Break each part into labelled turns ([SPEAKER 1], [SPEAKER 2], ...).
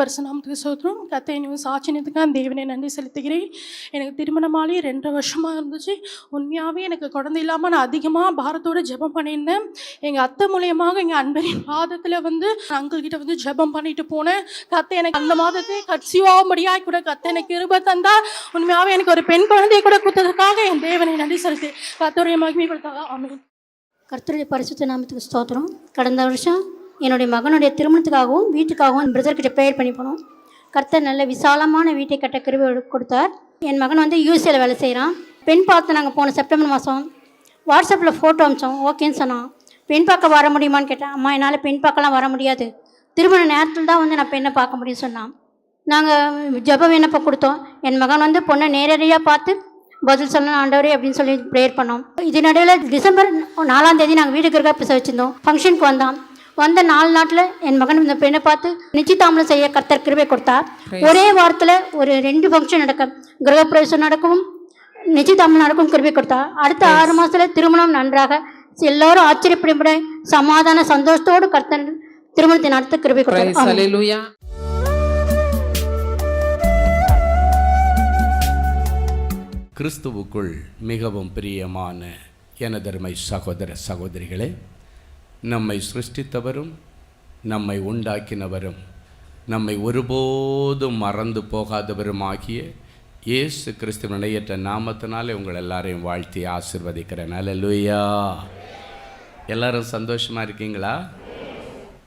[SPEAKER 1] பரிசுநாமத்துக்கு சோத்திரம். கத்தை நீ சாட்சினத்துக்காக தேவனை நன்றி செலுத்துகிறேன். எனக்கு திருமணமாலே ரெண்டரை வருஷமாக இருந்துச்சு. உண்மையாகவே எனக்கு குழந்தை இல்லாமல் நான் அதிகமாக பாரத்தோடு ஜெபம் பண்ணியிருந்தேன். எங்கள் அத்தை மூலியமாக எங்கள் அன்பரின் மாதத்தில் வந்து அங்கிள் கிட்ட வந்து ஜெபம் பண்ணிட்டு போனேன். கத்தை எனக்கு அந்த மாதத்தை கட்சியாகும்படியாக கூட கத்தை எனக்கு கிருபை தந்தா உண்மையாகவே எனக்கு ஒரு பெண் குழந்தையை கூட கொடுத்ததுக்காக என் தேவனை நன்றி செலுத்து கத்தருடைய மகிமை கொடுத்தா ஆமென்.
[SPEAKER 2] கர்த்தருடைய பரிசுத்த நாமத்துக்கு ஸ்தோத்திரம். கடந்த வருஷம் என்னுடைய மகனுடைய திருமணத்துக்காகவும் வீட்டுக்காகவும் பிரதர்கிட்ட ப்ரேயர் பண்ணி போனோம். கர்த்தர் நல்ல விசாலமான வீட்டை கட்ட கிருபை கொடுத்தார். என் மகன் வந்து யூஎஸ்ஏல வேலை செய்கிறான் பெண் பார்த்து நாங்கள் போன செப்டம்பர் மாதம் வாட்ஸ்அப்பில் ஃபோட்டோ அமிச்சோம். ஓகேன்னு சொன்னான். பெண் பார்க்க வர முடியுமான்னு கேட்டேன். அம்மா என்னால் பெண் பார்க்கலாம் வர முடியாது. திருமண நேரத்தில் தான் வந்து நான் பெண்ணை பார்க்க முடியும்னு சொன்னான். நாங்கள் ஜெப விண்ணப்ப கொடுத்தோம். என் மகன் வந்து பொண்ணை நேரடியாக பார்த்து பதில் சொல்லணும் ஆண்டவரே அப்படின்னு சொல்லி ப்ரேயர் பண்ணோம். இது நடுவில் டிசம்பர் நாலாம் தேதி நாங்கள் வீடு இருக்க பிரசவ வச்சிருந்தோம் ஃபங்க்ஷனுக்கு வந்தான். வந்த நாலு நாட்டில் என் மகன் இந்த பெண்ணை பார்த்து நிச்சயதாமலம் செய்ய கர்த்தர் கிருபை கொடுத்தார். ஒரே வாரத்தில் ஒரு ரெண்டு ஃபங்க்ஷன் நடக்க கிரகப்பிரவேசம் நடக்கவும் நிச்சயதாமலம் நடக்கும் கிருபை கொடுத்தா அடுத்த ஆறு மாதத்துல திருமணம் நன்றாக. எல்லாரும் ஆச்சரியப்படிபட சமாதான சந்தோஷத்தோடு கர்த்தர் திருமணத்தை நடத்த கிருபை கொடுத்தார்.
[SPEAKER 3] கிறிஸ்துவுக்குள் மிகவும் பிரியமான எனதருமை சகோதர சகோதரிகளே நம்மை சிருஷ்டித்தவரும் நம்மை உண்டாக்கினவரும் நம்மை ஒருபோதும் மறந்து போகாதவரும் ஆகிய இயேசு கிறிஸ்து இணையற்ற நாமத்தினாலே உங்கள் எல்லாரையும் வாழ்த்தி ஆசிர்வதிக்கிறேன். அல்லேலூயா எல்லாரும் சந்தோஷமா இருக்கீங்களா?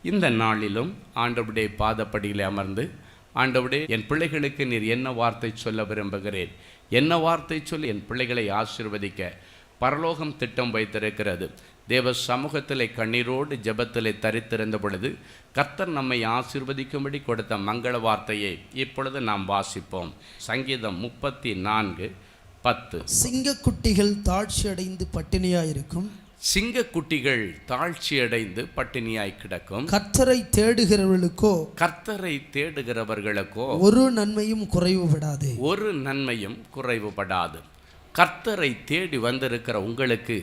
[SPEAKER 3] இந்த நாளிலும் ஆண்டவுடைய பாதப்படியில் அமர்ந்து ஆண்டவுடைய என் பிள்ளைகளுக்கு நீர் என்ன வார்த்தை சொல்ல விரும்புகிறேன்? என்ன வார்த்தை சொல்லி என் பிள்ளைகளை ஆசிர்வதிக்க பரலோகம் திட்டம் வைத்திருக்கிறது. தேவ சமூகத்திலே கண்ணீரோடு ஜெபத்திலே தரித்திருந்த பொழுது கர்த்தர் நம்மை ஆசீர்வதிக்கும்படி கொடுத்த மங்கள வார்த்தையை இப்பொழுது நாம் வாசிப்போம். சங்கீதம் முப்பத்தி நான்கு பத்து.
[SPEAKER 4] சிங்கக்குட்டிகள் தாழ்ச்சி அடைந்து பட்டினியாயிருக்கும்.
[SPEAKER 3] சிங்கக்குட்டிகள் தாழ்ச்சியடைந்து பட்டினியாய் கிடக்கும்.
[SPEAKER 4] கர்த்தரை தேடுகிறவர்களுக்கோ
[SPEAKER 3] கர்த்தரை தேடுகிறவர்களுக்கோ
[SPEAKER 4] ஒரு நன்மையும் குறைவுபடாது
[SPEAKER 3] ஒரு நன்மையும் குறைவுபடாது. கர்த்தரை தேடி வந்திருக்கிற உங்களுக்கு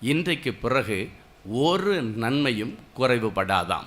[SPEAKER 3] இன்றைக்கு பிறகு ஒரு நன்மையும் குறைவுபடாதாம்.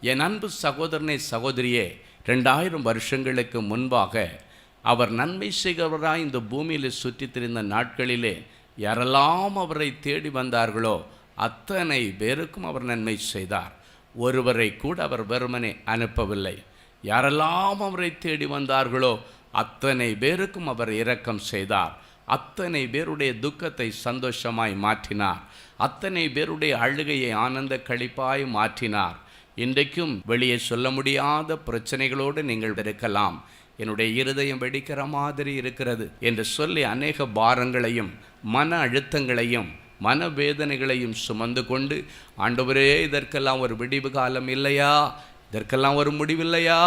[SPEAKER 3] என் அன்பு சகோதரனே சகோதரியே ரெண்டாயிரம் வருஷங்களுக்கு முன்பாக அவர் நன்மை செய்கிறவராக இந்த பூமியில் சுற்றித் திரிந்த நாட்களிலே யாரெல்லாம் அவரை தேடி வந்தார்களோ அத்தனை பேருக்கும் அவர் நன்மை செய்தார். ஒருவரை கூட அவர் வெறுமனே அனுப்பவில்லை. யாரெல்லாம் அவரை தேடி வந்தார்களோ அத்தனை பேருக்கும் அவர் இரக்கம் செய்தார். அத்தனை பேருடைய துக்கத்தை சந்தோஷமாய் மாற்றினார். அத்தனை பேருடைய அழுகையை ஆனந்த கழிப்பாய் மாற்றினார். இன்றைக்கும் வெளியே சொல்ல முடியாத பிரச்சனைகளோடு நீங்கள் இருக்கலாம். என்னுடைய இருதயம் வெடிக்கிற மாதிரி இருக்கிறது என்று சொல்லி அநேக பாரங்களையும் மன அழுத்தங்களையும் மனவேதனைகளையும் சுமந்து கொண்டு ஆண்டவரே இதற்கெல்லாம் ஒரு விடிவு காலம் இல்லையா? இதற்கெல்லாம் ஒரு முடிவில்லையா?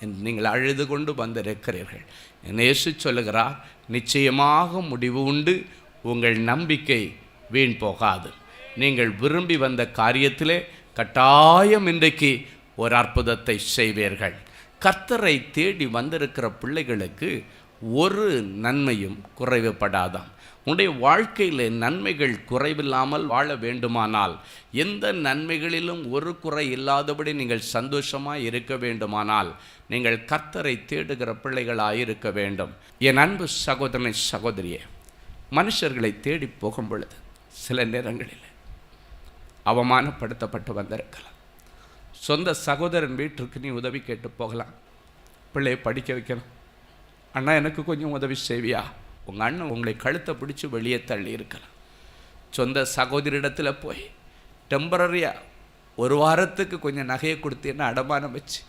[SPEAKER 3] என்று நீங்கள் அழுது கொண்டு வந்திருக்கிறீர்கள். நேசு சொல்லுகிறார் நிச்சயமாக முடிவு உண்டு. உங்கள் நம்பிக்கை வீண் போகாது. நீங்கள் விரும்பி வந்த காரியத்திலே கட்டாயம் இன்றைக்கு ஒரு அற்புதத்தை செய்வீர்கள். கர்த்தரை தேடி வந்திருக்கிற பிள்ளைகளுக்கு ஒரு நன்மையும் குறைவுபடாதான் உன்னுடைய வாழ்க்கையில் நன்மைகள் குறைவில்லாமல் வாழ வேண்டுமானால் எந்த நன்மைகளிலும் ஒரு குறை இல்லாதபடி நீங்கள் சந்தோஷமாக இருக்க வேண்டுமானால் நீங்கள் கர்த்தரை தேடுகிற பிள்ளைகளாக இருக்க வேண்டும். என் அன்பு சகோதரனை சகோதரியே மனுஷர்களை தேடி போகும் பொழுது சில நேரங்களில் அவமானப்படுத்தப்பட்டு வந்திருக்கலாம். சொந்த சகோதரன் வீட்டிற்கு நீ உதவி கேட்டு போகலாம். பிள்ளையை படிக்க வைக்கணும். அண்ணா எனக்கு கொஞ்சம் உதவி செய்வியா? உங்கள் அண்ணன் உங்களை கழுத்தை பிடிச்சி வெளியே தள்ளி இருக்கலாம். சொந்த சகோதரிடத்தில் போய் டெம்பரரியாக ஒரு வாரத்துக்கு கொஞ்சம் நகையை கொடுத்தேன்னு அடமானம் வச்சு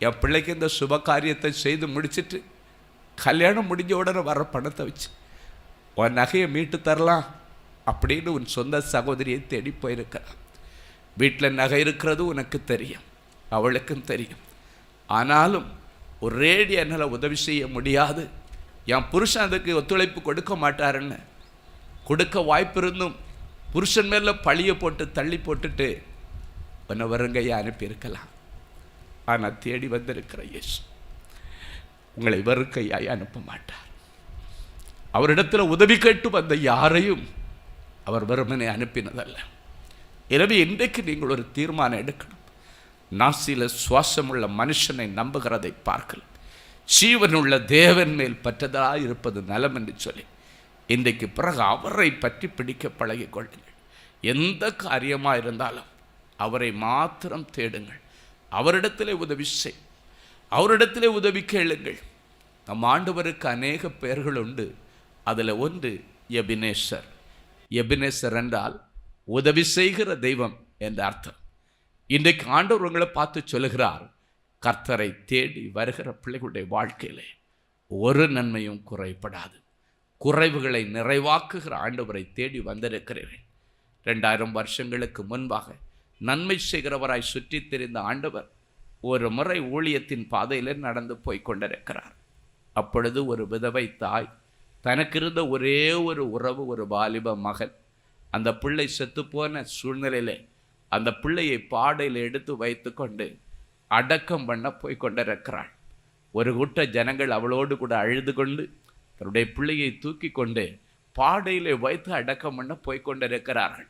[SPEAKER 3] என் பிள்ளைக்கு இந்த சுப காரியத்தை செய்து முடிச்சிட்டு கல்யாணம் முடிஞ்ச உடனே வர பணத்தை வச்சு உன் நகையை மீட்டு தரலாம் அப்படின்னு உன் சொந்த சகோதரியை தேடி போயிருக்கலாம். வீட்டில் நகை இருக்கிறது உனக்கு தெரியும் அவளுக்கும் தெரியும். ஆனாலும் ஒரேடி என்னால் உதவி செய்ய முடியாது. என் புருஷன் அதுக்கு ஒத்துழைப்பு கொடுக்க மாட்டாருன்னு. கொடுக்க வாய்ப்பு இருந்தும் புருஷன் மேலே பழியை போட்டு தள்ளி போட்டுட்டு உன்னை வருங்கையை அனுப்பியிருக்கலாம். ஆனால் தேடி வந்திருக்கிற இயேசு உங்களை வருக்கையாய் அனுப்ப மாட்டார். அவரிடத்தில் உதவி கேட்டு வந்த யாரையும் அவர் வெறுமனை அனுப்பினதல்ல. எனவே இன்றைக்கு நீங்கள் ஒரு தீர்மானம் எடுக்கணும். நாசியில சுவாசமுள்ள மனுஷனை நம்புகிறதை பார்க்கல. ஜீவனுள்ள தேவன் மேல் பற்றதாக இருப்பது நலம் என்று சொல்லி இன்றைக்கு பிறகு அவரை பற்றி பிடிக்க பழகிக்கொள்ளுங்கள் எந்த காரியமாக இருந்தாலும் அவரை மாத்திரம் தேடுங்கள். அவரிடத்திலே உதவி செய். அவரிடத்திலே உதவி கேளுங்கள். நம் ஆண்டவருக்கு அநேக பெயர்கள் உண்டு. அதில் ஒன்று எபினேசர். எபினேசர் என்றால் உதவி செய்கிற தெய்வம் என்ற அர்த்தம். இன்றைக்கு ஆண்டவர் உங்களை பார்த்து சொல்லுகிறார் கர்த்தரை தேடி வருகிற பிள்ளைகளுடைய வாழ்க்கையிலே ஒரு நன்மையும் குறைபடாது. குறைவுகளை நிறைவாக்குகிற ஆண்டவரை தேடி வந்திருக்கிறேன் ரெண்டாயிரம் வருஷங்களுக்கு முன்பாக நன்மை செய்கிறவராய் சுற்றித் திரிந்த ஆண்டவர் ஒரு முறை ஊழியத்தின் பாதையில் நடந்து போய் கொண்டிருக்கிறார். அப்பொழுது ஒரு விதவை தாய் தனக்கு இருந்த ஒரே ஒரு உறவு ஒரு வாலிப மகன் அந்த பிள்ளை செத்துப்போன சூழ்நிலையிலே அந்த பிள்ளையை பாடையில் எடுத்து வைத்துக்கொண்டு அடக்கம் பண்ண போய் கொண்டிருக்கிறாள். ஒரு கூட்ட ஜனங்கள் அவளோடு கூட அழுது கொண்டு தன்னுடைய பிள்ளையை தூக்கி கொண்டு பாடையிலே வைத்து அடக்கம் பண்ண போய் கொண்டிருக்கிறார்கள்.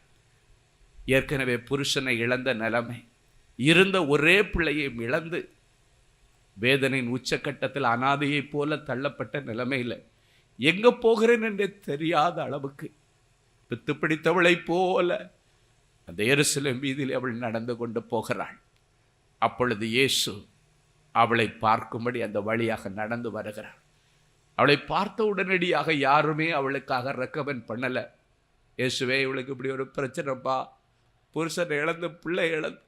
[SPEAKER 3] ஏற்கனவே புருஷனை இழந்த நிலைமை இருந்த ஒரே பிள்ளையையும் இழந்து வேதனையின் உச்சக்கட்டத்தில் அனாதையைப் போல தள்ளப்பட்ட நிலைமையில் எங்கே போகிறேன் என்றே தெரியாத அளவுக்கு பித்து பிடித்தவளைப் போல அந்த எருசலம் வீதியில் அவள் நடந்து கொண்டு போகிறாள். அப்பொழுது இயேசு அவளை பார்க்கும்படி அந்த வழியாக நடந்து வருகிறார். அவளை பார்த்த உடனடியாக யாருமே அவளுக்காக ரெக்கமெண்ட் பண்ணலை. இயேசுவே இவளுக்கு இப்படி ஒரு பிரச்சனைப்பா. புருஷன் இழந்து பிள்ளை இழந்து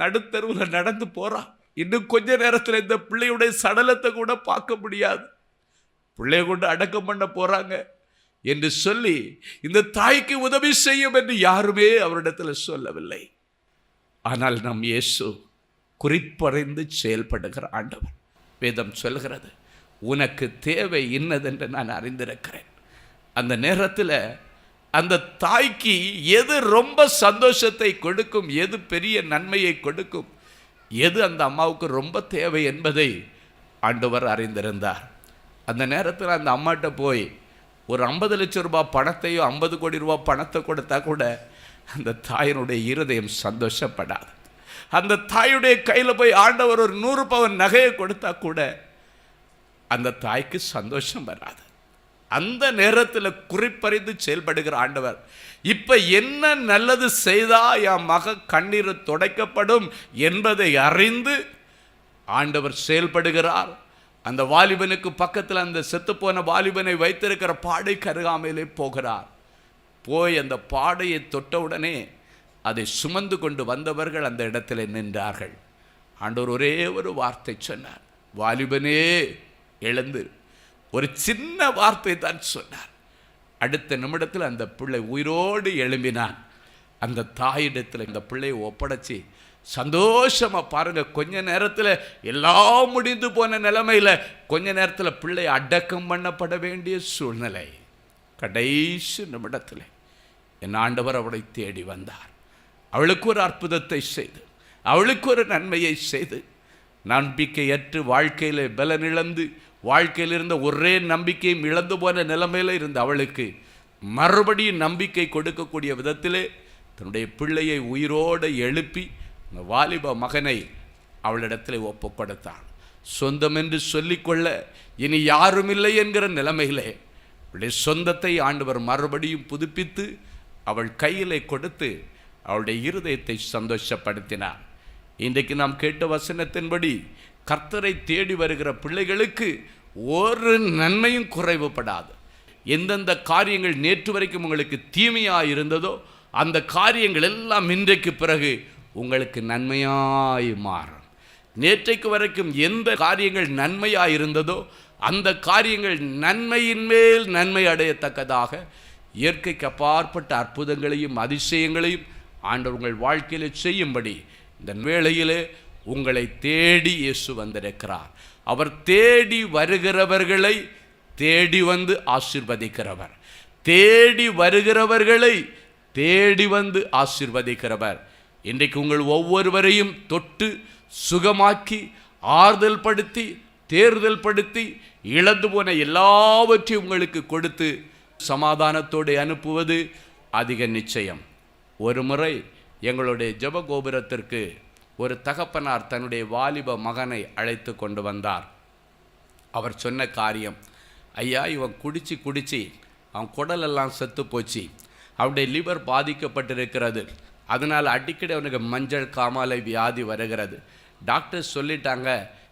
[SPEAKER 3] நடுத்தருவில் நடந்து போகிறான் இன்னும் கொஞ்ச நேரத்தில் இந்த பிள்ளையுடைய சடலத்தை கூட பார்க்க முடியாது. பிள்ளைய கொண்டு அடக்கம் பண்ண போகிறாங்க என்று சொல்லி இந்த தாய்க்கு உதவி செய்யும் என்று யாருமே அவரிடத்தில் சொல்லவில்லை. ஆனால் நம் இயேசு குறிப்பறிந்து செயல்படுகிற ஆண்டவர். வேதம் சொல்கிறது உனக்கு தேவை இன்னதென்று நான் அறிந்திருக்கிறேன். அந்த நேரத்தில் அந்த தாய்க்கு எது ரொம்ப சந்தோஷத்தை கொடுக்கும் எது பெரிய நன்மையை கொடுக்கும் எது அந்த அம்மாவுக்கு ரொம்ப தேவை என்பதை ஆண்டவர் அறிந்திருந்தார். அந்த நேரத்தில் அந்த அம்மாட்ட போய் ஒரு ஐம்பது லட்சம் ரூபாய் பணத்தையோ ஐம்பது கோடி ரூபாய் பணத்தை கொடுத்தா கூட அந்த தாயினுடைய இருதயம் சந்தோஷப்படாது. அந்த தாயுடைய கையில் போய் ஆண்டவர் ஒரு நூறு பவன் நகையை கொடுத்தா கூட அந்த தாய்க்கு சந்தோஷம் வராது. அந்த நேரத்தில் குறிப்பறிந்து செயல்படுகிற ஆண்டவர் இப்போ என்ன நல்லது செய்தா என் மக கண்ணீர் துடைக்கப்படும்? என்பதை அறிந்து ஆண்டவர் செயல்படுகிறார். அந்த வாலிபனுக்கு பக்கத்தில் அந்த செத்துப்போன வாலிபனை வைத்திருக்கிற பாடை கருகாமையிலே போகிறார். போய் அந்த பாடையை தொட்டவுடனே அதை சுமந்து கொண்டு வந்தவர்கள் அந்த இடத்துல நின்றார்கள். ஆண்டவர் ஒரே ஒரு வார்த்தை சொன்னார். வாலிபனே எழுந்து. ஒரு சின்ன வார்த்தை தான் சொன்னார். அடுத்த நிமிடத்தில் அந்த பிள்ளை உயிரோடு எழும்பினான். அந்த தாயிடத்தில் இந்த பிள்ளையை ஒப்படைச்சி சந்தோஷமாக பாருங்கள் கொஞ்ச நேரத்தில் எல்லாம் முடிந்து போன நிலைமையில் கொஞ்ச நேரத்தில் பிள்ளை அடக்கம் பண்ணப்பட வேண்டிய சூழ்நிலை. கடைசி நிமிடத்தில் என் ஆண்டவர் அவளை தேடி வந்தார். அவளுக்கு ஒரு அற்புதத்தை செய்து அவளுக்கு ஒரு நன்மையை செய்து நம்பிக்கையற்று வாழ்க்கையில் பலனிழந்து வாழ்க்கையில் இருந்த ஒரே நம்பிக்கையும் இழந்து போன நிலைமையில் இருந்த அவளுக்கு மறுபடியும் நம்பிக்கை கொடுக்கக்கூடிய விதத்திலே தன்னுடைய பிள்ளையை உயிரோடு எழுப்பி இந்த வாலிப மகனை அவளிடத்தில் ஒப்பு கொடுத்தான் சொந்தம் என்று சொல்லிக்கொள்ள இனி யாரும் இல்லை என்கிற நிலைமையிலே அவளுடைய சொந்தத்தை ஆண்டவர் மறுபடியும் புதுப்பித்து அவள் கையிலே கொடுத்து அவளுடைய இருதயத்தை சந்தோஷப்படுத்தினார் இன்றைக்கு நாம் கேட்ட வசனத்தின்படி கர்த்தரை தேடி வருகிற பிள்ளைகளுக்கு ஒரு நன்மையும் குறைவுபடாது. எந்தெந்த காரியங்கள் நேற்று வரைக்கும் உங்களுக்கு தீமையாக இருந்ததோ அந்த காரியங்கள் எல்லாம் இன்றைக்கு பிறகு உங்களுக்கு நன்மையாய் மாறும். நேற்றைக்கு வரைக்கும் எந்த காரியங்கள் நன்மையாக இருந்ததோ அந்த காரியங்கள் நன்மையின் மேல் நன்மை அடையத்தக்கதாக இயற்கைக்கு அப்பாற்பட்ட அற்புதங்களையும் அதிசயங்களையும் ஆண்டவர் உங்கள் வாழ்க்கையில் செய்யும்படி இந்த வேளையிலே உங்களை தேடி இயேசு வந்திருக்கிறார். அவர் தேடி வருகிறவர்களை தேடி வந்து ஆசிர்வதிக்கிறவர். தேடி வருகிறவர்களை தேடி வந்து ஆசிர்வதிக்கிறவர். இன்றைக்கு உங்கள் ஒவ்வொருவரையும் தொட்டு சுகமாக்கி ஆறுதல் படுத்தி தேர்தல் படுத்தி இழந்து போன எல்லாவற்றையும் உங்களுக்கு கொடுத்து சமாதானத்தோடு அனுப்புவது அதிக நிச்சயம். ஒரு முறை எங்களுடைய ஜப கோபுரத்திற்கு ஒரு தகப்பனார் தன்னுடைய வாலிப மகனை அழைத்து கொண்டு வந்தார். அவர் சொன்ன காரியம் ஐயா இவன் குடிச்சு குடிச்சு அவன் குடலெல்லாம் செத்து போச்சு. அவனுடைய லிவர் பாதிக்கப்பட்டிருக்கிறது. அதனால் அடிக்கடி அவனுக்கு மஞ்சள் காமாலை வியாதி வருகிறது. டாக்டர் சொல்லிட்டாங்க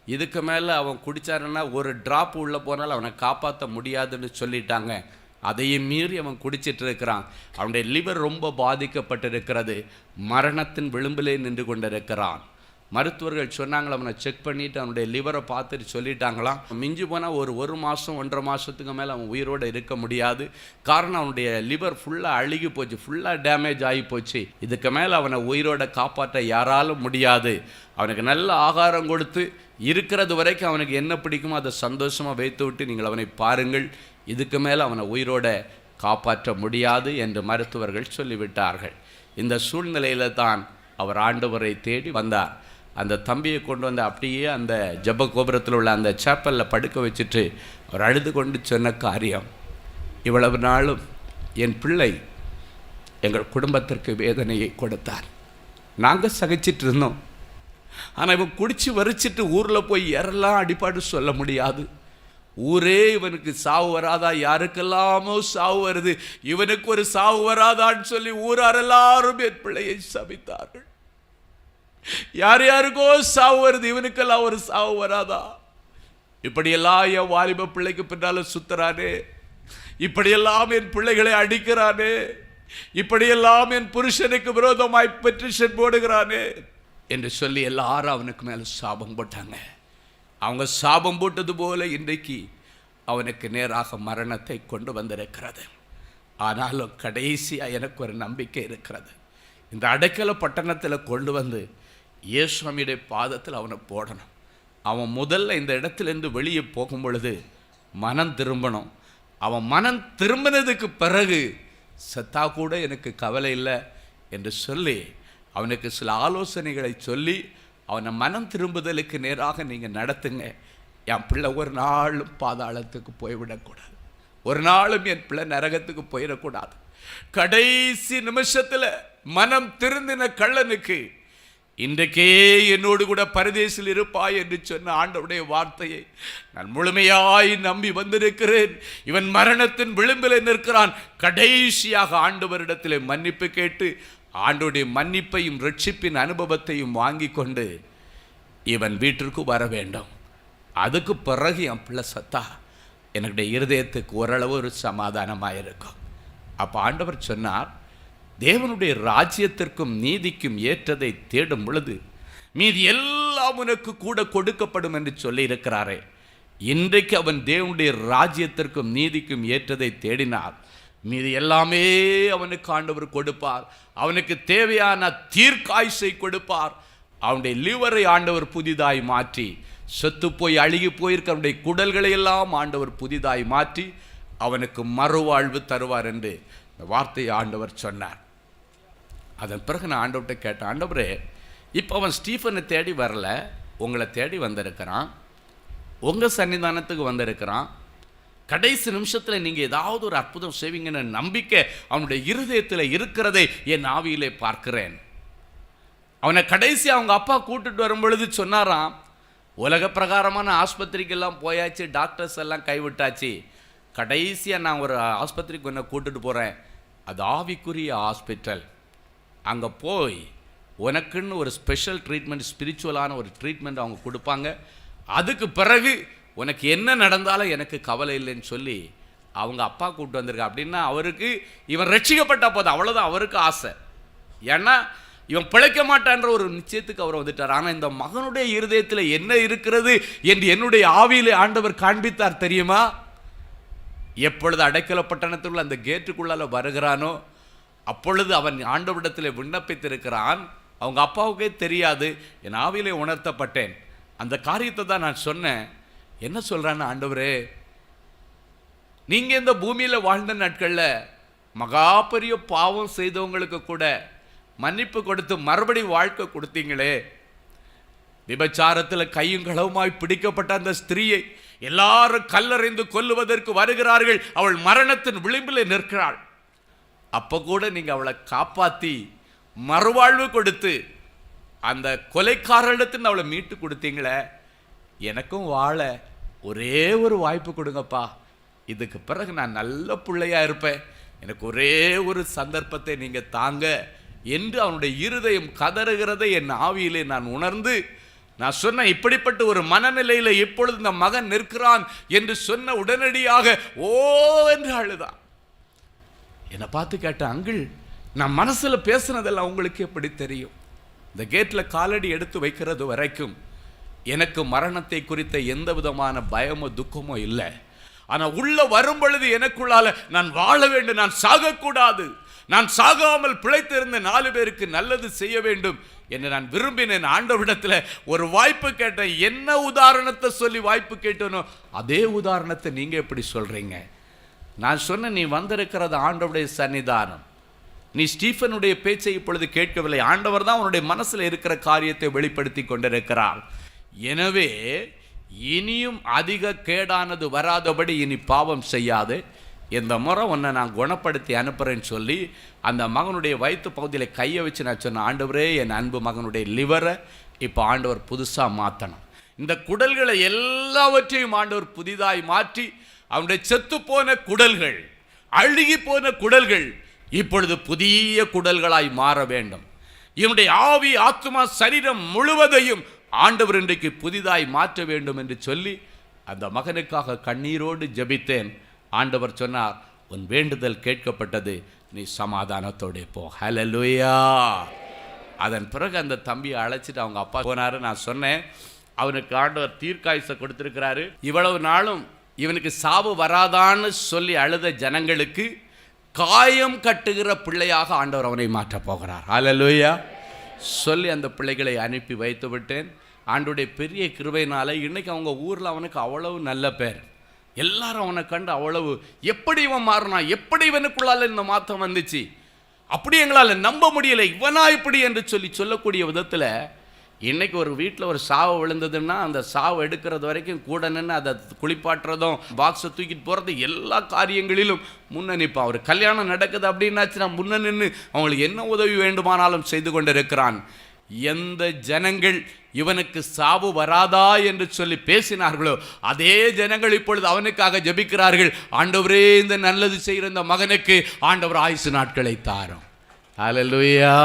[SPEAKER 3] இதுக்கு மேலே அவன் குடித்தாருன்னா ஒரு ட்ராப் உள்ளே போனால் அவனை காப்பாற்ற முடியாதுன்னு சொல்லிட்டாங்க. அதையும் மீறி அவன் குடிச்சிட்டு இருக்கிறான். அவனுடைய லிவர் ரொம்ப பாதிக்கப்பட்டிருக்கிறது. மரணத்தின் விளிம்பிலே நின்று கொண்டிருக்கிறான். மருத்துவர்கள் சொன்னாங்களா அவனை செக் பண்ணிவிட்டு அவனுடைய லிவரை பார்த்துட்டு சொல்லிட்டாங்களாம். மிஞ்சி போனால் ஒரு ஒரு மாதம் ஒன்றரை மாதத்துக்கு மேலே அவன் உயிரோடு இருக்க முடியாது. காரணம் அவனுடைய லிவர் ஃபுல்லாக அழுகி போச்சு ஃபுல்லாக டேமேஜ் ஆகி போச்சு. இதுக்கு மேலே அவனை உயிரோட காப்பாற்ற யாராலும் முடியாது. அவனுக்கு நல்ல ஆகாரம் கொடுத்து இருக்கிறது வரைக்கும் அவனுக்கு என்ன பிடிக்குமோ அதை சந்தோஷமாக வைத்து விட்டு நீங்கள் அவனை பாருங்கள். இதுக்கு மேலே அவனை உயிரோட காப்பாற்ற முடியாது என்று மருத்துவர்கள் சொல்லிவிட்டார்கள். இந்த சூழ்நிலையில் தான் அவர் ஆண்டவரை தேடி வந்தார். அந்த தம்பியை கொண்டு வந்து அப்படியே அந்த ஜப கோபுரத்தில் உள்ள அந்த சேப்பலில் படுக்க வச்சுட்டு அவர் அழுது கொண்டு சொன்ன காரியம். இவ்வளவு நாளும் என் பிள்ளை எங்கள் குடும்பத்திற்கு வேதனையை கொடுத்தார். நாங்கள் சகிச்சிட்டு இருந்தோம். ஆனால் இவன் குடித்து வரிச்சிட்டு ஊரில் போய் யாரெல்லாம் அடிப்பாடு சொல்ல முடியாது. ஊரே இவனுக்கு சாவு வராதா? யாருக்கெல்லாமோ சாவு வருது. இவனுக்கு ஒரு சாவு வராதான்னு சொல்லி ஊரார் எல்லாரும் என் பிள்ளையை சபித்தார்கள். யார் யாருக்கோ சாவு வருது இவனுக்கெல்லாம் ஒரு சாவு வராதா? இப்படியெல்லாம் என் வாலிப பிள்ளைக்கு பின்னால் சுத்துறானே. இப்படியெல்லாம் என் பிள்ளைகளை அடிக்கிறானே. இப்படியெல்லாம் என் புருஷனுக்கு விரோதமாய் பெட்டிஷன் போடுகிறானே என்று சொல்லி எல்லாரும் அவனுக்கு மேலே சாபம் போட்டாங்க. அவங்க சாபம் போட்டது போல இன்றைக்கு அவனுக்கு நேராக மரணத்தை கொண்டு வந்திருக்கிறது. ஆனாலும் கடைசியாக எனக்கு ஒரு நம்பிக்கை இருக்கிறது. இந்த அடைக்கல பட்டணத்தில் கொண்டு வந்து இயேசுவாமியுடைய பாதத்தில் அவனை போடணும். அவன் முதல்ல இந்த இடத்துலேருந்து வெளியே போகும் பொழுது மனம் திரும்பணும். அவன் மனம் திரும்பினதுக்கு பிறகு செத்தா கூட எனக்கு கவலை இல்லை என்று சொல்லி அவனுக்கு சில ஆலோசனைகளை சொல்லி அவனை மனம் திரும்புதலுக்கு நேராக நீங்கள் நடத்துங்க. என் பிள்ளை ஒரு நாளும் பாதாளத்துக்கு போய்விடக்கூடாது. ஒரு நாளும் என் பிள்ளை நரகத்துக்கு போயிடக்கூடாது. கடைசி நிமிஷத்தில் மனம் திருந்தின கள்ளனுக்கு இன்றைக்கே என்னோடு கூட பரதேசில் இருப்பாய் என்று சொன்ன ஆண்டவுடைய வார்த்தையை நான் முழுமையாய் நம்பி வந்திருக்கிறேன். இவன் மரணத்தின் விளிம்பில் நிற்கிறான். கடைசியாக ஆண்டவரிடத்தில் மன்னிப்பு கேட்டு ஆண்டுடைய மன்னிப்பையும் ரட்சிப்பின் அனுபவத்தையும் வாங்கி கொண்டு இவன் வீட்டிற்கு வர வேண்டும். அதுக்கு பிறகு என் பிள்ளை சத்தா என்னுடைய இருதயத்துக்கு ஓரளவு ஒரு சமாதானமாக இருக்கும் அப்போ ஆண்டவர் சொன்னார் தேவனுடைய ராஜ்யத்திற்கும் நீதிக்கும் ஏற்றதை தேடும் பொழுது மீதி எல்லாம் உனக்கு கூட கொடுக்கப்படும் என்று சொல்லியிருக்கிறாரே இன்றைக்கு அவன் தேவனுடைய ராஜ்யத்திற்கும் நீதிக்கும் ஏற்றதை தேடினார் மீதி எல்லாமே அவனுக்கு ஆண்டவர் கொடுப்பார். அவனுக்கு தேவையான தீர்க்காய்ச்சை கொடுப்பார். அவனுடைய லிவரை ஆண்டவர் புதிதாய் மாற்றி செத்து போய் அழுகி போயிருக்க அவனுடைய குடல்களை எல்லாம் ஆண்டவர் புதிதாய் மாற்றி அவனுக்கு மறுவாழ்வு தருவார் என்று இந்த வார்த்தையை ஆண்டவர் சொன்னார். அதன் பிறகு நான் ஆண்டவர்கிட்ட கேட்டேன் ஆண்டவரே இப்போ அவன் ஸ்டீஃபனை தேடி வரல உங்களை தேடி வந்திருக்கிறான். உங்கள் சன்னிதானத்துக்கு வந்திருக்கிறான். கடைசி நிமிஷத்தில் நீங்கள் ஏதாவது ஒரு அற்புதம் செய்வீங்கன்னு நம்பிக்கை அவனுடைய இருதயத்தில் இருக்கிறதை என் ஆவியிலே பார்க்கிறேன். அவனை கடைசி அவங்க அப்பா கூட்டிட்டு வரும் பொழுது சொன்னாராம் உலக பிரகாரமான ஆஸ்பத்திரிக்கெல்லாம் போயாச்சு டாக்டர்ஸ் எல்லாம் கைவிட்டாச்சு. கடைசியாக நான் ஒரு ஆஸ்பத்திரிக்கு ஒன்றை கூட்டுட்டு போகிறேன் அது ஆவிக்குரிய ஹாஸ்பிட்டல். அங்கே போய் உனக்குன்னு ஒரு ஸ்பெஷல் ட்ரீட்மெண்ட் ஸ்பிரிச்சுவலான ஒரு ட்ரீட்மெண்ட் அவங்க கொடுப்பாங்க. அதுக்கு பிறகு உனக்கு என்ன நடந்தாலும் எனக்கு கவலை இல்லைன்னு சொல்லி அவங்க அப்பா கூப்பிட்டு வந்திருக்கா. அப்படின்னா அவருக்கு இவன் ரட்சிக்கப்பட்ட போது அவ்வளோதான் அவருக்கு ஆசை. ஏன்னா இவன் பிழைக்க மாட்டான்ற ஒரு நிச்சயத்துக்கு அவர் வந்துட்டார். ஆனால் இந்த மகனுடைய இருதயத்தில் என்ன இருக்கிறது என்று என்னுடைய ஆவியிலே ஆண்டவர் காண்பித்தார் தெரியுமா? எப்பொழுது அடைக்கல பட்டணத்துக்குள்ள அந்த கேட்டுக்குள்ளால் வருகிறானோ அப்பொழுது அவன் ஆண்டவரிடத்தில் விண்ணப்பித்திருக்கிறான். அவங்க அப்பாவுக்கே தெரியாது. என் ஆவியிலே உணர்த்தப்பட்டேன். அந்த காரியத்தை தான் நான் சொன்னேன். என்ன சொல்கிறான்னு ஆண்டவரே நீங்கள் இந்த பூமியில் வாழ்ந்த நாட்களில் மகா பெரிய பாவம் செய்தவங்களுக்கு கூட மன்னிப்பு கொடுத்து மறுபடி வாழ்க்கை கொடுத்தீங்களே. விபச்சாரத்தில் கையும் களவுமாய் பிடிக்கப்பட்ட அந்த ஸ்திரீயை எல்லாரும் கல்லறைந்து கொல்லுவதற்கு வருகிறார்கள். அவள் மரணத்தின் விளிம்பில் நிற்கிறாள். அப்போ கூட நீங்கள் அவளை காப்பாற்றி மறுவாழ்வு கொடுத்து அந்த கொலைக்காரரிடத்தில் அவளை மீட்டு கொடுத்தீங்களே எனக்கும் வாழ ஒரே ஒரு வாய்ப்பு கொடுங்கப்பா. இதுக்கு பிறகு நான் நல்ல பிள்ளையாக இருப்பேன். எனக்கு ஒரே ஒரு சந்தர்ப்பத்தை நீங்கள் தாங்க என்று அவனுடைய இருதயம் கதறுகிறதை என் ஆவியிலே நான் உணர்ந்து நான் சொன்ன இப்படிப்பட்ட ஒரு மனநிலையில் இப்பொழுது இந்த மகன் நிற்கிறான் என்று சொன்ன உடனடியாக ஓ என்று அழுதான். என்னை பார்த்து கேட்ட அங்கிள் நான் மனசில் பேசுனதெல்லாம் உங்களுக்கு எப்படி தெரியும்? இந்த கேட்டில் காலடி எடுத்து வைக்கிறது வரைக்கும் எனக்கு மரணத்தை குறித்த எந்த விதமான பயமோ துக்கமோ இல்லை. ஆனால் உள்ளே வரும் பொழுது எனக்குள்ளால நான் வாழ வேண்டும் நான் சாகக்கூடாது. நான் சாகாமல் பிழைத்திருந்த நாலு பேருக்கு நல்லது செய்ய வேண்டும் என்று நான் விரும்பினேன். ஆண்டவிடத்தில் ஒரு வாய்ப்பு கேட்டேன். என்ன உதாரணத்தை சொல்லி வாய்ப்பு கேட்டனோ அதே உதாரணத்தை நீங்கள் எப்படி சொல்கிறீங்க நான் சொன்ன நீ வந்திருக்கிறது ஆண்டவுடைய சன்னிதானம் நீ ஸ்டீஃபனுடைய பேச்சை இப்பொழுது கேட்கவில்லை. ஆண்டவர் தான் உன்னுடைய மனசில் இருக்கிற காரியத்தை வெளிப்படுத்தி கொண்டிருக்கிறார். எனவே இனியும் அதிக கேடானது வராதபடி இனி பாவம் செய்யாது. இந்த முறை உன்னை நான் குணப்படுத்தி அனுப்புகிறேன்னு சொல்லி அந்த மகனுடைய வயிற்று பகுதியில் கையை வச்சு நான் சொன்னேன் ஆண்டவரே என் அன்பு மகனுடைய லிவரை இப்போ ஆண்டவர் புதுசாக மாற்றணும் இந்த குடல்களை எல்லாவற்றையும் ஆண்டவர் புதிதாய் மாற்றி அவனுடைய செத்துப்போன குடல்கள் அழுகி போன குடல்கள் இப்பொழுது புதிய குடல்களாய் மாற வேண்டும். இவனுடைய ஆவி ஆத்மா சரீரம் முழுவதையும் ஆண்டவர் இன்றைக்கு புதிதாய் மாற்ற வேண்டும் என்று சொல்லி அந்த மகனுக்காக கண்ணீரோடு ஜெபித்தேன். ஆண்டவர் சொன்னார் உன் வேண்டுதல் கேட்கப்பட்டது நீ சமாதானத்தோடு போ. ஹலலுயா அதன் பிறகு அந்த தம்பியை அழைச்சிட்டு அவங்க அப்பா போனாரு. நான் சொன்னேன் அவனுக்கு ஆண்டவர் தீர்க்காயுசை கொடுத்துருக்கிறாரு. இவ்வளவு நாளும் இவனுக்கு சாவு வராதான்னு சொல்லி அழுத ஜனங்களுக்கு காயம் கட்டுகிற பிள்ளையாக ஆண்டவர் அவனை மாற்றப் போகிறார். அலலூயா சொல்லி அந்த பிள்ளைகளை அனுப்பி வைத்து விட்டேன். ஆண்டுடைய பெரிய கிருபையினால் இன்றைக்கி அவங்க ஊரில் அவனுக்கு அவ்வளவு நல்ல பேர். எல்லாரும் அவனை கண்டு அவ்வளவு எப்படி இவன் மாறினா எப்படி இவனுக்குள்ளால இந்த மாற்றம் வந்துச்சு? அப்படி எங்களால் நம்ப முடியலை இவனா இப்படி என்று சொல்லி சொல்லக்கூடிய விதத்தில் இன்றைக்கி ஒரு வீட்டில் ஒரு சாவு விழுந்ததுன்னா அந்த சாவு எடுக்கிறது வரைக்கும் கூட நின்று அதை குளிப்பாட்டுறதும் பாக்ஸை தூக்கிட்டு போகிறது எல்லா காரியங்களிலும் முன்ன நிற்பான் ஒரு கல்யாணம் நடக்குது அப்படின்னாச்சுன்னா முன்ன நின்று அவங்களுக்கு என்ன உதவி வேண்டுமானாலும் செய்து கொண்டிருக்கிறான். எந்த ஜனங்கள் இவனுக்கு சாவு வராதா என்று சொல்லி பேசினார்களோ அதே ஜனங்கள் இப்பொழுது அவனுக்காக ஜெபிக்கிறார்கள். ஆண்டவரே இந்த நல்லது செய்கிற இந்த மகனுக்கு ஆண்டவர் ஆயுசு நாட்களை தாரும். அலலுயா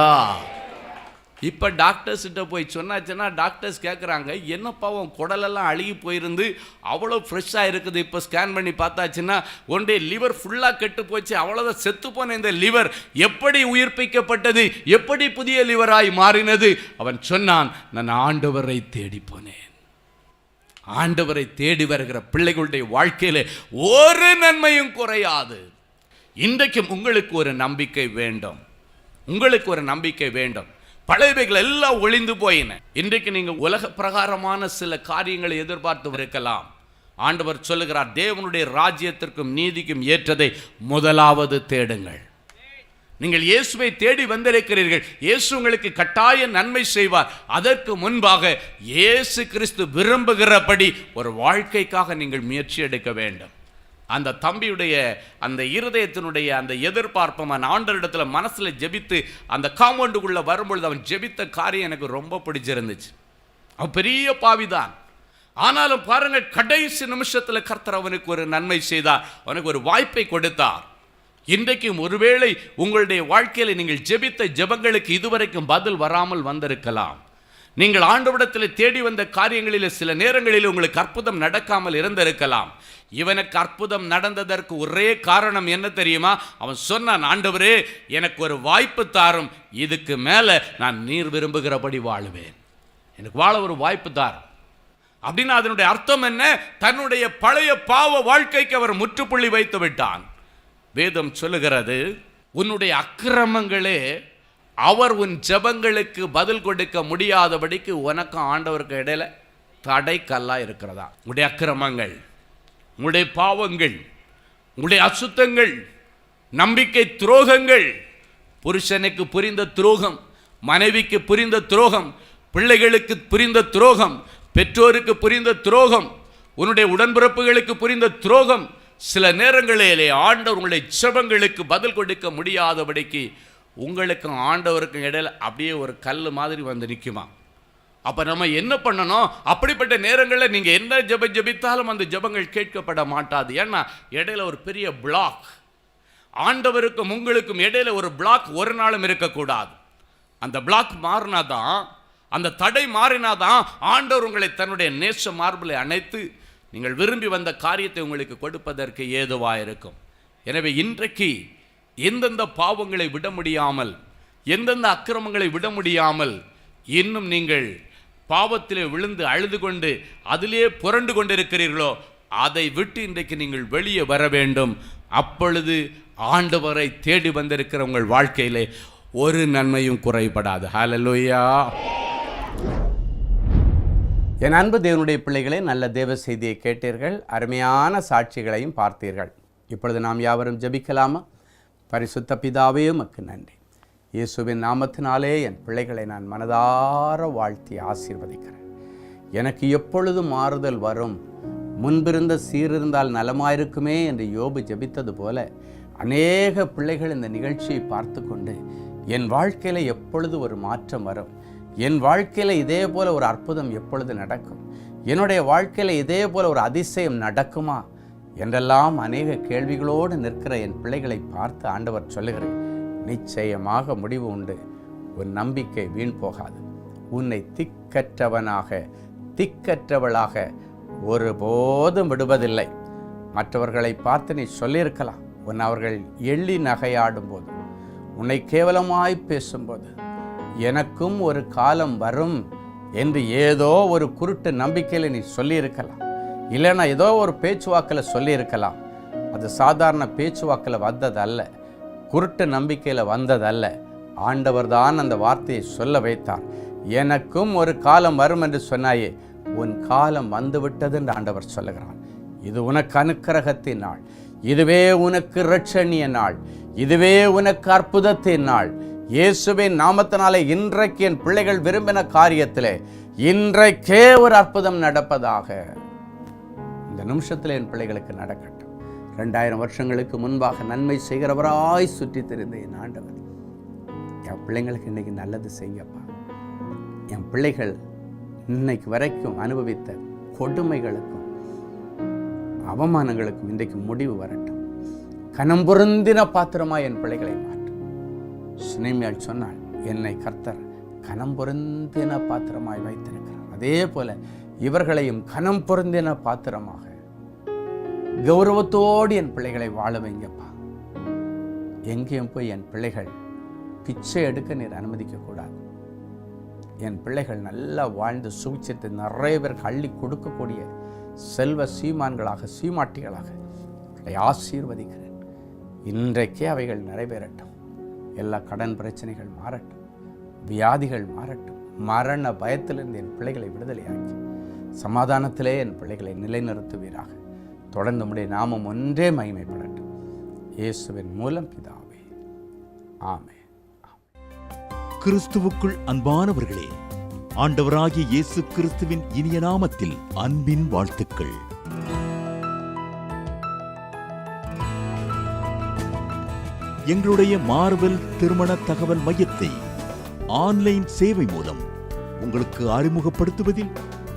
[SPEAKER 3] இப்போ டாக்டர்ஸ்கிட்ட போய் சொன்னாச்சுன்னா டாக்டர்ஸ் கேட்குறாங்க என்னப்பா உன் குடலெல்லாம் அழுகி போயிருந்து அவ்வளோ ஃப்ரெஷ்ஷாக இருக்குது இப்போ ஸ்கேன் பண்ணி பார்த்தாச்சுன்னா ஒன்றே லிவர் ஃபுல்லாக கெட்டு போச்சு அவ்வளோதான் செத்து போன இந்த லிவர் எப்படி உயிர்ப்பிக்கப்பட்டது எப்படி புதிய லிவராய் மாறினது? அவன் சொன்னான் நான் ஆண்டவரை தேடி போனேன். ஆண்டவரை தேடி வருகிற பிள்ளைகளுடைய வாழ்க்கையில் ஒரு நன்மையும் குறையாது. இன்றைக்கும் உங்களுக்கு ஒரு நம்பிக்கை வேண்டும். உங்களுக்கு ஒரு நம்பிக்கை வேண்டும். பழையவைகள் எல்லாம் ஒளிந்து போயின. இன்றைக்கு நீங்கள் உலக பிரகாரமான சில காரியங்களை எதிர்பார்த்து இருக்கலாம். ஆண்டவர் சொல்லுகிறார் தேவனுடைய ராஜ்யத்திற்கும் நீதிக்கும் ஏற்றதை முதலாவது தேடுங்கள். நீங்கள் இயேசுவை தேடி வந்திருக்கிறீர்கள். இயேசு உங்களுக்கு கட்டாய நன்மை செய்வார். அதற்கு முன்பாக இயேசு கிறிஸ்து விரும்புகிறபடி ஒரு வாழ்க்கைக்காக நீங்கள் முயற்சி எடுக்க வேண்டும். அந்த தம்பியுடைய அந்த இருதயத்தினுடைய அந்த எதிர்பார்ப்பம் அவன் ஆண்டரிடத்தில் மனசில் ஜெபித்து அந்த காம்பவுண்டுக்குள்ளே வரும்பொழுது அவன் ஜெபித்த காரியம் எனக்கு ரொம்ப பிடிச்சிருந்துச்சு. அவன் பெரிய பாவிதான். ஆனாலும் பாருங்க கடைசி நிமிஷத்தில் கர்த்தர் அவனுக்கு ஒரு நன்மை செய்தார். அவனுக்கு ஒரு வாய்ப்பை கொடுத்தார். இன்றைக்கும் ஒருவேளை உங்களுடைய வாழ்க்கையில் நீங்கள் ஜெபித்த ஜெபங்களுக்கு இதுவரைக்கும் பதில் வராமல் வந்திருக்கலாம். நீங்கள் ஆண்டவிடத்தில் தேடி வந்த காரியங்களில் சில நேரங்களில் உங்களுக்கு அற்புதம் நடக்காமல் இருந்திருக்கலாம். இவனுக்கு அற்புதம் நடந்ததற்கு ஒரே காரணம் என்ன தெரியுமா? அவன் சொன்னான் ஆண்டவரே எனக்கு ஒரு வாய்ப்பு தாரும். இதுக்கு மேலே நான் நீர் விரும்புகிறபடி வாழுவேன். எனக்கு வாழ ஒரு வாய்ப்பு தாரும். அப்படின்னா அதனுடைய அர்த்தம் என்ன? தன்னுடைய பழைய பாவ வாழ்க்கைக்கு அவர் முற்றுப்புள்ளி வைத்து விட்டான். வேதம் சொல்லுகிறது உன்னுடைய அக்கிரமங்களே அவர் உன் ஜெபங்களுக்கு பதில் கொடுக்க முடியாதபடிக்கு உனக்கும் ஆண்டவருக்கு இடையில தடை கல்லா இருக்கிறதா? உடைய அக்கிரமங்கள் உங்களுடைய பாவங்கள் உங்களுடைய அசுத்தங்கள் நம்பிக்கை துரோகங்கள் புருஷனுக்கு புரிந்த துரோகம் மனைவிக்கு புரிந்த துரோகம் பிள்ளைகளுக்கு புரிந்த துரோகம் பெற்றோருக்கு புரிந்த துரோகம் உன்னுடைய உடன்பிறப்புகளுக்கு புரிந்த துரோகம் சில நேரங்களிலே ஆண்டவர்களுடைய உங்களுடைய ஜெபங்களுக்கு பதில் கொடுக்க முடியாதபடிக்கு
[SPEAKER 5] உங்களுக்கும் ஆண்டவருக்கும் இடையில் அப்படியே ஒரு கல் மாதிரி வந்து நிற்குமா அப்போ நம்ம என்ன பண்ணணும்? அப்படிப்பட்ட நேரங்களில் நீங்கள் என்ன ஜப ஜெபித்தாலும் அந்த ஜெபங்கள் கேட்கப்பட மாட்டாது. ஏன்னா இடையில ஒரு பெரிய பிளாக் ஆண்டவருக்கும் உங்களுக்கும் இடையில ஒரு பிளாக் ஒரு நாளும் இருக்கக்கூடாது. அந்த பிளாக் மாறினாதான் அந்த தடை மாறினாதான் ஆண்டவர் உங்களை தன்னுடைய நேச மார்பிலை அணைத்து நீங்கள் விரும்பி வந்த காரியத்தை உங்களுக்கு கொடுப்பதற்கு ஏதுவாக இருக்கும். எனவே இன்றைக்கு எந்தெந்த பாவங்களை விட முடியாமல் எந்தெந்த அக்கிரமங்களை விட முடியாமல் இன்னும் நீங்கள் பாவத்திலே விழுந்து அழுது கொண்டு அதிலே புரண்டு கொண்டிருக்கிறீர்களோ அதை விட்டு இன்றைக்கு நீங்கள் வெளியே வர வேண்டும். அப்பொழுது ஆண்டவரை தேடி வந்திருக்கிற உங்கள் வாழ்க்கையிலே ஒரு நன்மையும் குறைபடாது. ஹலலோயா என் அன்பு தேவனுடைய பிள்ளைகளே நல்ல தேவ செய்தியை கேட்டீர்கள். அருமையான சாட்சிகளையும் பார்த்தீர்கள். இப்பொழுது நாம் யாவரும் ஜெபிக்கலாமா? பரிசுத்த பிதாவே உமக்கு நன்றி. இயேசுவின் நாமத்தினாலே என் பிள்ளைகளை நான் மனதார வாழ்த்தி ஆசீர்வதிக்கிறேன். எனக்கு எப்பொழுது மாறுதல் வரும்? முன்பிருந்த சீரிருந்தால் நலமாயிருக்குமே என்று யோபு ஜபித்தது போல அநேக பிள்ளைகள் இந்த நிகழ்ச்சியை பார்த்து கொண்டு என் வாழ்க்கையில் எப்பொழுது ஒரு மாற்றம் வரும்? என் வாழ்க்கையில் இதே போல் ஒரு அற்புதம் எப்பொழுது நடக்கும்? என்னுடைய வாழ்க்கையில் இதே போல் ஒரு அதிசயம் நடக்குமா? என்றெல்லாம் அநேக கேள்விகளோடு நிற்கிற என் பிள்ளைகளை பார்த்து ஆண்டவர் சொல்லுகிறேன் நிச்சயமாக முடிவு உண்டு. உன் நம்பிக்கை வீண் போகாது. உன்னை திக்கற்றவனாக திக்கற்றவளாக ஒருபோதும் விடுவதில்லை. மற்றவர்களை பார்த்து நீ சொல்லியிருக்கலாம் உன் அவர்கள் எள்ளி நகையாடும் போது உன்னை கேவலமாய் பேசும்போது எனக்கும் ஒரு காலம் வரும் என்று ஏதோ ஒரு குருட்டு நம்பிக்கையில் நீ சொல்லியிருக்கலாம். இல்லைன்னா ஏதோ ஒரு பேச்சுவாக்கில் சொல்லியிருக்கலாம். அது சாதாரண பேச்சுவாக்கில் வந்ததல்ல. குருட்டு நம்பிக்கையில் வந்ததல்ல. ஆண்டவர் தான் அந்த வார்த்தையை சொல்ல வைத்தார். எனக்கும் ஒரு காலம் வரும் என்று சொன்னாயே உன் காலம் வந்துவிட்டது என்று ஆண்டவர் சொல்லுகிறார். இது உனக்கு அனுக்கிரகத்தின் நாள். இதுவே உனக்கு ரட்சணிய நாள். இதுவே உனக்கு அற்புதத்தின் நாள். இயேசுவின் நாமத்தினாலே இன்றைக்கு என் பிள்ளைகள் விரும்பின காரியத்திலே இன்றைக்கே ஒரு அற்புதம் நடப்பதாக. இந்த நிமிஷத்தில் என் பிள்ளைகளுக்கு நடக்கட்டும். ரெண்டாயிரம் வருஷங்களுக்கு முன்பாக நன்மை செய்கிறவராய் சுற்றித் தெரிந்த என் ஆண்டவர். என் பிள்ளைங்களுக்கு இன்னைக்கு நல்லது செய்யப்பா. என் பிள்ளைகள் இன்னைக்கு வரைக்கும் அனுபவித்த கொடுமைகளுக்கும் அவமானங்களுக்கும் இன்றைக்கு முடிவு வரட்டும். கனம் பொருந்தின பாத்திரமா என் பிள்ளைகளை மாற்றும் சினைமையால் சொன்னால் என்னை கர்த்தர் கனம் பொருந்தின பாத்திரமாய் வைத்திருக்கிறார். அதே போல இவர்களையும் கனம் பொருந்தின பாத்திரமாக. கௌரவத்தோடு என் பிள்ளைகளை வாழ வைங்கப்பா. எங்கேயும் போய் என் பிள்ளைகள் பிச்சை எடுக்க நீர் அனுமதிக்க கூடாது என் பிள்ளைகள் நல்லா வாழ்ந்து சுவிச்சத்தை நிறைய பேருக்கு அள்ளி கொடுக்கக்கூடிய செல்வ சீமான்களாக சீமாட்டிகளாக அவர்களை ஆசீர்வதிக்கிறேன். இன்றைக்கே அவைகள் நிறைவேறட்டும். எல்லா கடன் பிரச்சனைகள் மாறட்டும். வியாதிகள் மாறட்டும். மரண பயத்திலிருந்து என் பிள்ளைகளை விடுதலையாக்கி சமாதானத்திலே என் பிள்ளைகளை நிலைநிறுத்துவீராக. தொடர்ந்து உடைய நாமம் ஒன்றே மகிமைப்படட்டும். இயேசுவின் மூலம் பிதாவே. ஆமே
[SPEAKER 6] கிறிஸ்துவுக்குள் அன்பானவர்களே ஆண்டவராகிய இயேசு கிறிஸ்துவின் இனிய நாமத்தில் அன்பின் வாழ்த்துக்கள். எங்களுடைய மார்வெல் திருமண தகவல் மையத்தை ஆன்லைன் சேவை மூலம் உங்களுக்கு அறிமுகப்படுத்துவதில்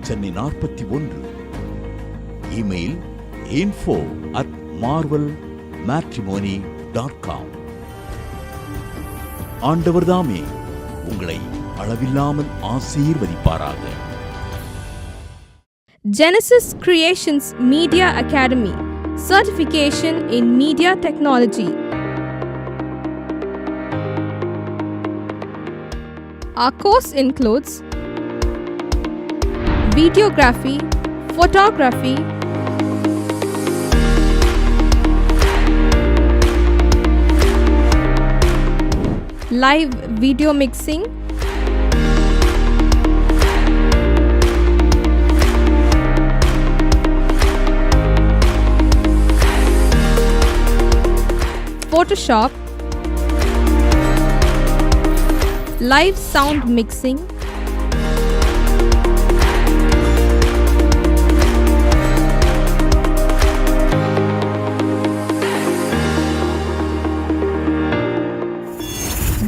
[SPEAKER 6] சென்னை நாற்பத்தி ஒன்று email info at Marvel matrimony dot com ஆண்டவர்தாமே உங்களை அளவில்லாமல் ஆசீர்வதிப்பாராக
[SPEAKER 7] Genesis Creations Media Academy Certification in Media Technology. Our course includes videography, photography, live video mixing, Photoshop, live sound mixing,